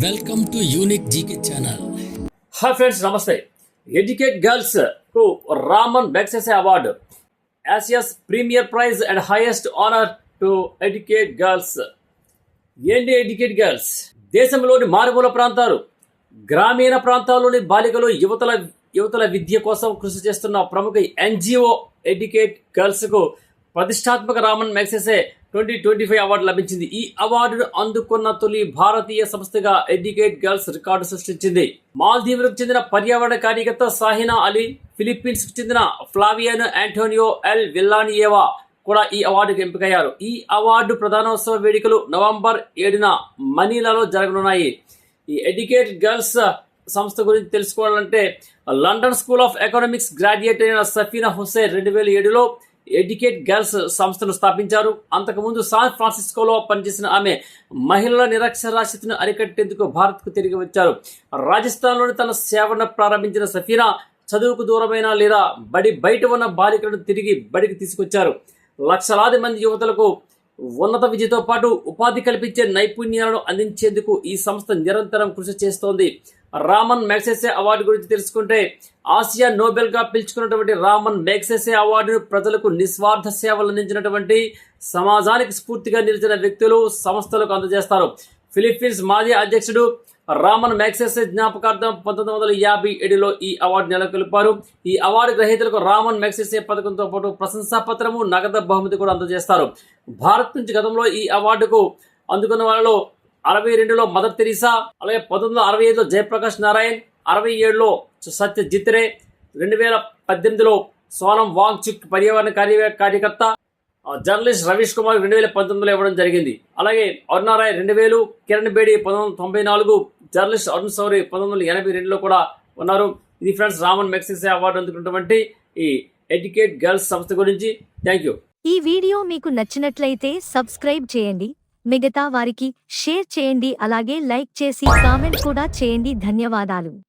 Welcome to unique GK channel hi friends నమస్తే. Educate గర్ల్స్కు Ramon Magsaysay award Asia's premier prize and highest honour to educate girls ఏంటి educate girls దేశంలోని మారుమూల ప్రాంతాలు గ్రామీణ ప్రాంతాల్లోని బాలికలు యువతల యువతల విద్య కోసం కృషి చేస్తున్న ప్రముఖ ఎన్జిఓ ఎడ్యుకేట్ గర్ల్స్కు ప్రతిష్టాత్మక Ramon Magsaysay twenty twenty five award లభించింది. ఈ అవార్డును అందుకున్న తొలి భారతీయ సంస్థగా ఎడ్యుకేట్ గర్ల్స్ రికార్డు సృష్టించింది. మాల్దీవులకు చెందిన పర్యావరణ కార్యకర్త సాహినా అలీ ఫిలిప్పీన్స్కు చెందిన ఫ్లావియాన్ ఆంటోనియో ఎల్ విల్లానియేవా కూడా ఈ అవార్డుకు ఎంపికయ్యారు. ఈ అవార్డు ప్రధానోత్సవ వేడుకలు నవంబర్ ఏడున మనీలాలో జరగనున్నాయి. ఈ ఎడ్యుకేట్ గర్ల్స్ సంస్థ గురించి తెలుసుకోవాలంటే London School of Economics graduate అయిన సఫీనా హుసేన్ రెండు వేల ఏడులో ఎడ్యుకేట్ గర్ల్స్ సంస్థను స్థాపించారు. అంతకుముందు సాన్ ఫ్రాన్సిస్కోలో పనిచేసిన ఆమె మహిళల నిరక్షరాస్యతను అరికట్టేందుకు భారత్కు తిరిగి వచ్చారు. రాజస్థాన్లోని తన సేవను ప్రారంభించిన సఫీనా చదువుకు దూరమైన లేదా బడి బయట ఉన్న బాలికలను తిరిగి బడికి తీసుకొచ్చారు. లక్షలాది మంది యువతలకు ఉన్నత విద్యతో పాటు ఉపాధి కల్పించే నైపుణ్యాలను అందించేందుకు ఈ సంస్థ నిరంతరం కృషి చేస్తోంది. రామన్ మ్యాగ్సెసే అవార్డు గురించి తెలుసుకుంటే ఆసియా నోబెల్గా పిలుచుకున్నటువంటి రామన్ మ్యాగ్సెసే అవార్డును ప్రజలకు నిస్వార్థ సేవలు అందించినటువంటి సమాజానికి స్ఫూర్తిగా నిలిచిన వ్యక్తులు సంస్థలకు అందజేస్తారు. ఫిలిప్పీన్స్ మాజీ అధ్యక్షుడు రామన్ మ్యాగ్సెసే జ్ఞాపకార్థం పంతొమ్మిది వందల యాభై ఏడులో ఈ అవార్డు నెలకొల్పారు. ఈ అవార్డు గ్రహీతలకు రామన్ మ్యాగ్సెసే పథకంతో పాటు ప్రశంసా పత్రము నగదు బహుమతి కూడా అందజేస్తారు. భారత్ నుంచి గతంలో ఈ అవార్డుకు అందుకున్న వాళ్ళలో అరవై రెండులో మదర్ తెరీసా అలాగే పంతొమ్మిది అరవై ఐదులో జయప్రకాష్ నారాయణ్ అరవై ఏడులో సత్య జిత్రే రెండు వేల పద్దెనిమిదిలో సోనం వాంగ్చుక్ పర్యావరణ కార్య కార్యకర్త జర్నలిస్ట్ రవీష్ కుమార్ రెండు వేల పంతొమ్మిదిలో ఇవ్వడం జరిగింది. అలాగే అరుణారాయ్ రెండు వేలు కిరణ్ బేడి పంతొమ్మిది తొంభై నాలుగు జర్నలిస్ట్ అరుణ్ సౌరి పంతొమ్మిది వందల ఎనభై రెండులో కూడా ఉన్నారు. ఇది ఫ్రెండ్స్ రామన్ మెక్సిసే అవార్డు అందుకున్నటువంటి ఈ ఎడ్యుకేట్ గర్ల్స్ సంస్థ గురించి. Thank you. ఈ వీడియో మీకు నచ్చినట్లయితే సబ్స్క్రైబ్ చేయండి. మిగతా వారికి షేర్ చేయండి అలాగే లైక్ చేసి కామెంట్ కూడా చేయండి. ధన్యవాదాలు.